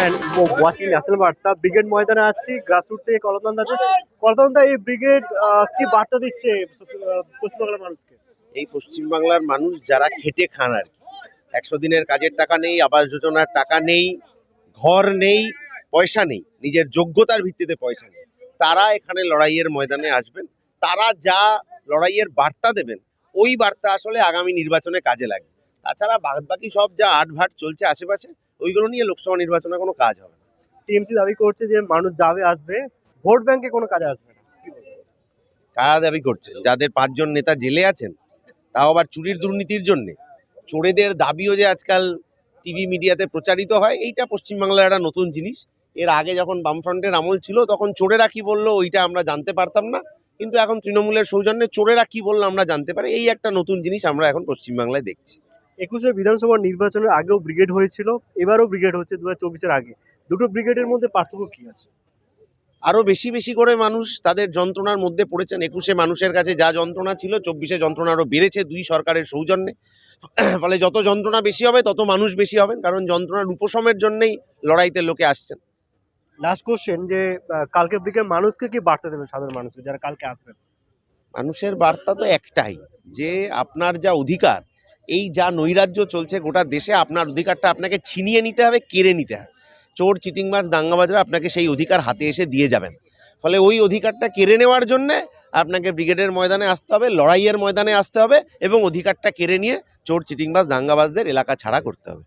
And watching national Barta brigade ময়দানে আছি grassroot থেকে কলতন্দা আছে কলতন্দা, এই ব্রিগেড কি বার্তা দিচ্ছে পশ্চিমবাংলার মানুষকে? এই পশ্চিমবাংলার মানুষ যারা খেটে খান আর কি। একশো দিনের কাজের টাকা নেই, আবাস যোজনার টাকা নেই, ঘর নেই, পয়সা নেই, নিজের যোগ্যতার ভিত্তিতে পয়সা নেই। তারা এখানে লড়াইয়ের ময়দানে আসবেন, তারা যা লড়াইয়ের বার্তা দেবেন, ওই বার্তা আসলে আগামী নির্বাচনে কাজে লাগবে। তাছাড়া বাদ বাকি সব যা আটভাট চলছে আশেপাশে ওইগুলো নিয়ে লোকসভা নির্বাচনে কোনো কাজ হবে না। টিএমসি দাবি করছে যে মানুষ যাবে আসবে ভোট ব্যাংকে কোনো কাজে আসবে না। কারা দাবি করছেন যাদের পাঁচজন নেতা জেলে আছেন তাও আবার চুরির দুর্নীতির জন্যে। চোরেদের দাবিও যে আজকাল টিভি মিডিয়াতে প্রচারিত হয় এইটা পশ্চিমবাংলার একটা নতুন জিনিস। এর আগে যখন বামফ্রন্টের আমল ছিল তখন চোরেরা কি বলল ওইটা আমরা জানতে পারতাম না। কিন্তু এখন তৃণমূলের সৌজন্যে চোরেরা কি বলল আমরা জানতে পারি। এই একটা নতুন জিনিস আমরা এখন পশ্চিমবাংলায় দেখছি। একুশে বিধানসভা নির্বাচনের আগেও ব্রিগেড হয়েছিল এবারও ব্রিগেড হচ্ছে দু হাজার আগে। দুটো ব্রিগেডের মধ্যে পার্থক্য কি আছে? আরও বেশি বেশি করে মানুষ তাদের যন্ত্রণার মধ্যে পড়েছেন। একুশে মানুষের কাছে যা যন্ত্রণা ছিল চব্বিশে যন্ত্রণা আরও বেড়েছে দুই সরকারের সৌজন্যে। ফলে যত যন্ত্রণা বেশি হবে তত মানুষ বেশি হবেন কারণ যন্ত্রণার উপশমের জন্যেই লড়াইতে লোকে আসছেন। লাস্ট কোশ্চেন যে কালকে ব্রিগেড মানুষকে কি বার্তা দেবেন সাধারণ মানুষকে যারা কালকে আসবেন? মানুষের বার্তা তো একটাই যে আপনার যা অধিকার এই যা নৈরাজ্য চলছে, গোটা দেশে আপনার অধিকারটা আপনাকে ছিনিয়ে নিতে হবে, কেড়ে নিতে হবে। চোর চিটিংবাজ দাঙ্গাবাজরা আপনাকে সেই অধিকার হাতে এসে দিয়ে যাবেন। ফলে ওই অধিকারটা কেড়ে নেওয়ার জন্যে আপনাকে ব্রিগেডের ময়দানে আসতে হবে, লড়াইয়ের ময়দানে আসতে হবে এবং অধিকারটা কেড়ে নিয়ে চোর চিটিংবাজ দাঙ্গাবাজদের এলাকা ছাড়া করতে হবে।